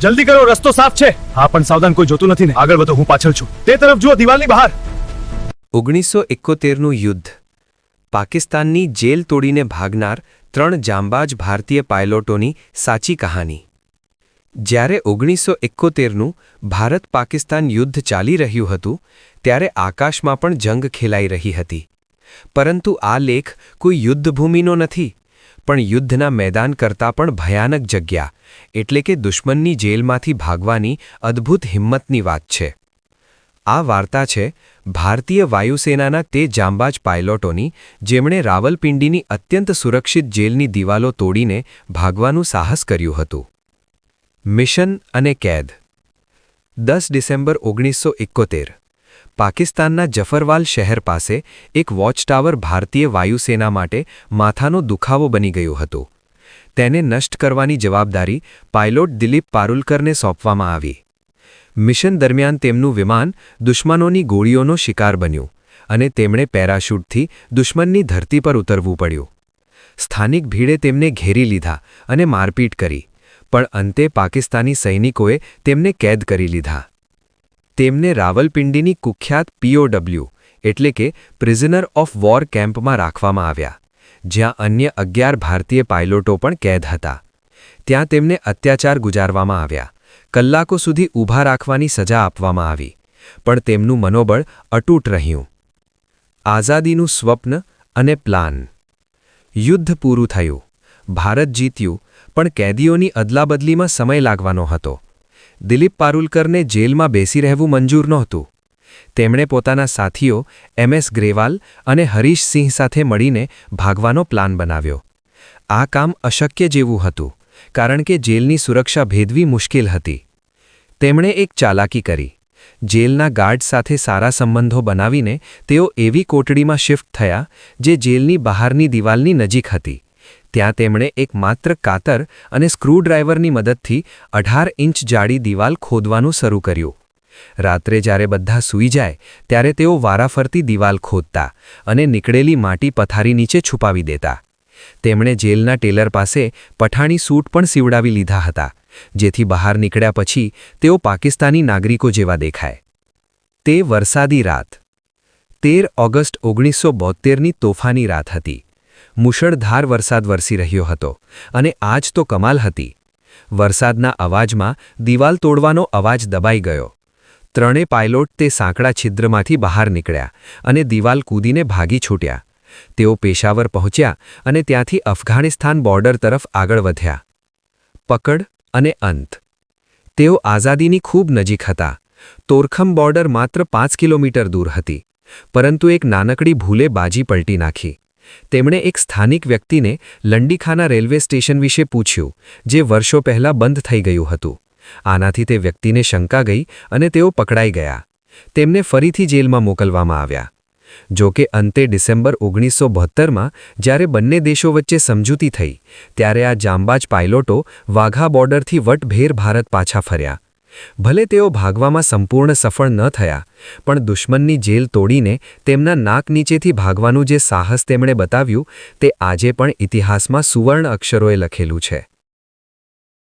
જલ્દી કરો, રસ્તો સાફ છે. હા, પણ સાવધાન કોઈ જોતું નથી ને. આગળ વધો, હું પાછળ છું. તે તરફ જુઓ, દિવાલની બહાર. ઓગણીસો એકોતેરનું યુદ્ધ. પાકિસ્તાનની જેલ તોડીને ભાગનાર ત્રણ જાંબાજ ભારતીય પાયલોટોની સાચી કહાની. જ્યારે ઓગણીસો એકોતેરનું ભારત પાકિસ્તાન યુદ્ધ ચાલી રહ્યું હતું, ત્યારે આકાશમાં પણ જંગ ખેલાઈ રહી હતી. પરંતુ આ લેખ કોઈ યુદ્ધભૂમિનો નથી પણ યુદ્ધના મેદાન કરતાં પણ ભયાનક જગ્યા, એટલે કે દુશ્મનની જેલમાંથી ભાગવાની અદ્ભુત હિંમતની વાત છે. આ વાર્તા છે ભારતીય વાયુસેનાના તે જાંબાજ પાયલોટોની, જેમણે રાવલપિંડીની અત્યંત સુરક્ષિત જેલની દિવાલો તોડીને ભાગવાનું સાહસ કર્યું હતું. મિશન અને કેદ. દસ ડિસેમ્બર ઓગણીસો એકોતેર. પાકિસ્તાનના જફરવાલ શહેર પાસે એક વોચ ટાવર ભારતીય વાયુસેના માટે માથાનો દુખાવો બની ગયો હતો. તેને નષ્ટ કરવાની જવાબદારી પાયલોટ દિલીપ પારુલકરને સોંપવામાં આવી. મિશન દરમિયાન તેમનું વિમાન દુશ્મનોની ગોળીઓનો શિકાર બન્યું અને તેમણે પેરાશૂટથી દુશ્મનની ધરતી પર ઉતરવું પડ્યું. સ્થાનિક ભીડે તેમને ઘેરી લીધા અને મારપીટ કરી, પણ અંતે પાકિસ્તાની સૈનિકોએ તેમને કેદ કરી લીધા. તેમને રાવલપિંડીની કુખ્યાત પીઓડબ્લ્યુ એટલે કે પ્રિઝનર ઓફ વોર કેમ્પમાં રાખવામાં આવ્યા, જ્યાં અન્ય અગિયાર ભારતીય પાયલોટો પણ કેદ હતા. ત્યાં તેમને અત્યાચાર ગુજારવામાં આવ્યા, કલાકો સુધી ઊભા રાખવાની સજા આપવામાં આવી, પણ તેમનું મનોબળ અતૂટ રહ્યું. આઝાદીનું સ્વપ્ન અને પ્લાન. યુદ્ધ પૂરું થયું. ભારત જીત્યું, પણ કેદીઓની અદલાબદલીમાં સમય લાગવાનો હતો. દિલીપ પારુલકરને જેલમાં બેસી રહેવું મંજૂર નહોતું. તેમણે પોતાના સાથીઓ એમએસ ગ્રેવાલ અને હરીશ સિંહ સાથે મળીને ભાગવાનો પ્લાન બનાવ્યો. આ કામ અશક્ય જેવું હતું, કારણ કે જેલની સુરક્ષા ભેદવી મુશ્કેલ હતી. તેમણે એક ચાલાકી કરી. જેલના ગાર્ડ સાથે સારા સંબંધો બનાવીને તેઓ એવી કોટડીમાં શિફ્ટ થયા, જે જેલની બહારની દિવાલની નજીક હતી. ત્યાં તેમણે એક માત્ર કાતર અને સ્ક્રૂડ્રાઈવરની મદદથી અઢાર ઇંચ જાડી દિવાલ ખોદવાનું શરૂ કર્યું. રાત્રે જ્યારે બધા સૂઈ જાય, ત્યારે તેઓ વારાફરતી દિવાલ ખોદતા અને નીકળેલી માટી પથારી નીચે છુપાવી દેતા. તેમણે જેલના ટેલર પાસે પઠાણી સૂટ પણ સીવડાવી લીધા હતા, જેથી બહાર નીકળ્યા પછી તેઓ પાકિસ્તાની નાગરિકો જેવા દેખાય. તે વરસાદી રાત. તેર ઓગસ્ટ ઓગણીસો બોતેરની તોફાની રાત હતી. મુશળધાર વરસાદ વરસી રહ્યો હતો અને આજ તો કમાલ હતી. વરસાદના અવાજમાં દિવાલ તોડવાનો અવાજ દબાઈ ગયો. ત્રણે પાયલોટ તે સાંકડા છિદ્રમાંથી બહાર નીકળ્યા અને દિવાલ કૂદીને ભાગી છૂટ્યા. તેઓ પેશાવર પહોંચ્યા અને ત્યાંથી અફઘાનિસ્તાન બોર્ડર તરફ આગળ વધ્યા. પકડ અને અંત. તેઓ આઝાદીની ખૂબ નજીક હતા. તોરખમ બોર્ડર માત્ર પાંચ કિલોમીટર દૂર હતી, પરંતુ એક નાનકડી ભૂલે બાજી પલટી નાખી. તેમણે એક સ્થાનિક વ્યક્તિને લંડીખાના રેલવે સ્ટેશન વિશે પૂછ્યું, જે વર્ષો પહેલાં બંધ થઈ ગયું હતું. આનાથી તે વ્યક્તિને શંકા ગઈ અને તેઓ પકડાઈ ગયા. તેમને ફરીથી જેલમાં મોકલવામાં આવ્યા. જો કે અંતે ડિસેમ્બર ઓગણીસો બોતેરમાં જ્યારે બંને દેશો વચ્ચે સમજૂતી થઈ, ત્યારે આ જાંબાજ પાયલોટો વાઘા બોર્ડરથી વટભેર ભારત પાછા ફર્યા. ભલે તેઓ ભાગવામાં સંપૂર્ણ સફળ ન થયા, પણ દુશ્મનની જેલ તોડીને તેમના નાક નીચેથી ભાગવાનું જે સાહસ તેમણે બતાવ્યું, તે આજે પણ ઇતિહાસમાં સુવર્ણ અક્ષરોએ લખેલું છે.